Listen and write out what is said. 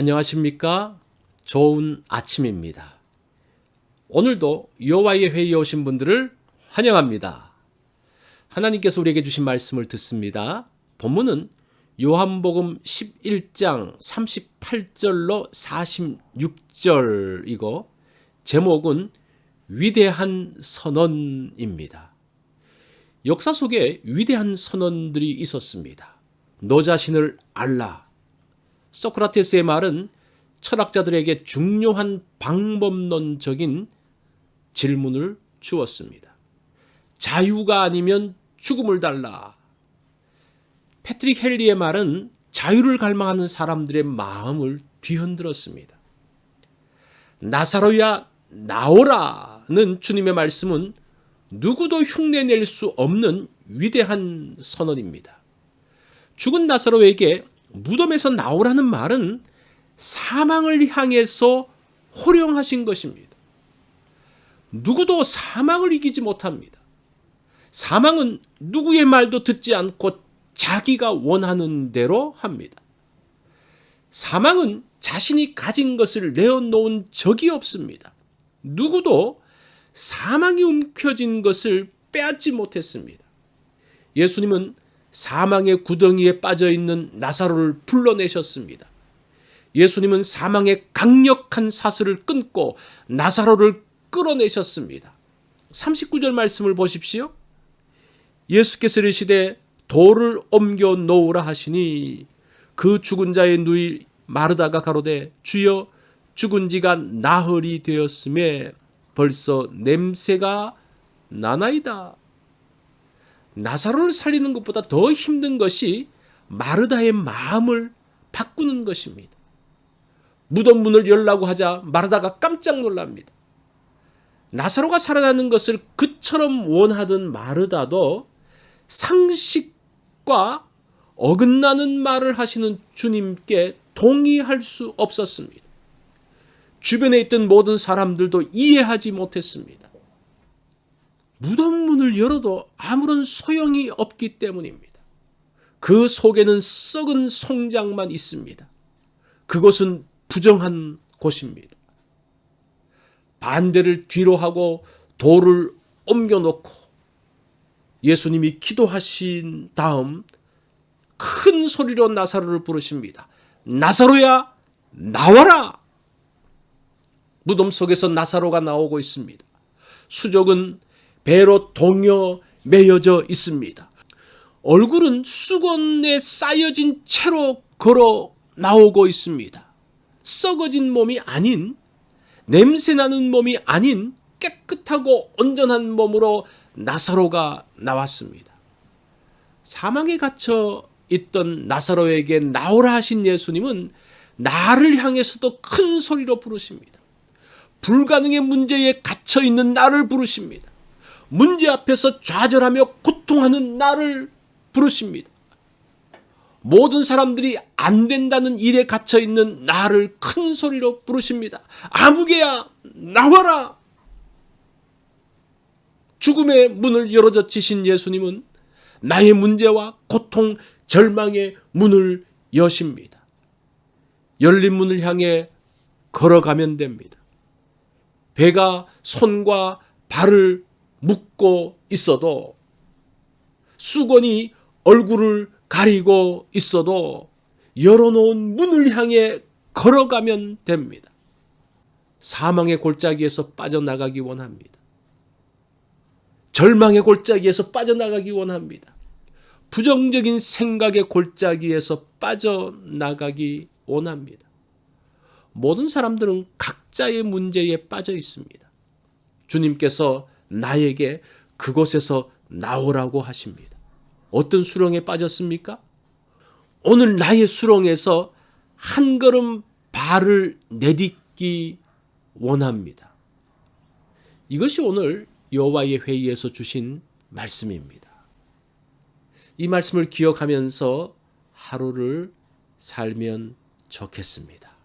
안녕하십니까? 좋은 아침입니다. 오늘도 여호와의 회의에 오신 분들을 환영합니다. 하나님께서 우리에게 주신 말씀을 듣습니다. 본문은 요한복음 11장 38절로 46절이고 제목은 위대한 선언입니다. 역사 속에 위대한 선언들이 있었습니다. 너 자신을 알라. 소크라테스의 말은 철학자들에게 중요한 방법론적인 질문을 주었습니다. 자유가 아니면 죽음을 달라. 패트릭 헨리의 말은 자유를 갈망하는 사람들의 마음을 뒤흔들었습니다. 나사로야 나오라는 주님의 말씀은 누구도 흉내낼 수 없는 위대한 선언입니다. 죽은 나사로에게 무덤에서 나오라는 말은 사망을 향해서 호령하신 것입니다. 누구도 사망을 이기지 못합니다. 사망은 누구의 말도 듣지 않고 자기가 원하는 대로 합니다. 사망은 자신이 가진 것을 내어놓은 적이 없습니다. 누구도 사망이 움켜진 것을 빼앗지 못했습니다. 예수님은 사망의 구덩이에 빠져 있는 나사로를 불러내셨습니다. 예수님은 사망의 강력한 사슬을 끊고 나사로를 끌어내셨습니다. 39절 말씀을 보십시오. 예수께서 이르시되 돌을 옮겨 놓으라 하시니 그 죽은 자의 누이 마르다가 가로되 주여 죽은 지가 나흘이 되었음에 벌써 냄새가 나나이다. 나사로를 살리는 것보다 더 힘든 것이 마르다의 마음을 바꾸는 것입니다. 무덤 문을 열라고 하자 마르다가 깜짝 놀랍니다. 나사로가 살아나는 것을 그처럼 원하던 마르다도 상식과 어긋나는 말을 하시는 주님께 동의할 수 없었습니다. 주변에 있던 모든 사람들도 이해하지 못했습니다. 무덤 문을 열어도 아무런 소용이 없기 때문입니다. 그 속에는 썩은 송장만 있습니다. 그곳은 부정한 곳입니다. 반대를 뒤로 하고 돌을 옮겨놓고 예수님이 기도하신 다음 큰 소리로 나사로를 부르십니다. 나사로야 나와라! 무덤 속에서 나사로가 나오고 있습니다. 수족은 배로 동여 매여져 있습니다. 얼굴은 수건에 쌓여진 채로 걸어 나오고 있습니다. 썩어진 몸이 아닌 냄새나는 몸이 아닌 깨끗하고 온전한 몸으로 나사로가 나왔습니다. 사망에 갇혀 있던 나사로에게 나오라 하신 예수님은 나를 향해서도 큰 소리로 부르십니다. 불가능의 문제에 갇혀 있는 나를 부르십니다. 문제 앞에서 좌절하며 고통하는 나를 부르십니다. 모든 사람들이 안 된다는 일에 갇혀 있는 나를 큰 소리로 부르십니다. 아무개야 나와라. 죽음의 문을 열어 젖히신 예수님은 나의 문제와 고통, 절망의 문을 여십니다. 열린 문을 향해 걸어가면 됩니다. 배가 손과 발을 묶고 있어도 수건이 얼굴을 가리고 있어도 열어놓은 문을 향해 걸어가면 됩니다. 사망의 골짜기에서 빠져나가기 원합니다. 절망의 골짜기에서 빠져나가기 원합니다. 부정적인 생각의 골짜기에서 빠져나가기 원합니다. 모든 사람들은 각자의 문제에 빠져 있습니다. 주님께서 나에게 그곳에서 나오라고 하십니다. 어떤 수렁에 빠졌습니까? 오늘 나의 수렁에서 한 걸음 발을 내딛기 원합니다. 이것이 오늘 여호와의 회의에서 주신 말씀입니다. 이 말씀을 기억하면서 하루를 살면 좋겠습니다.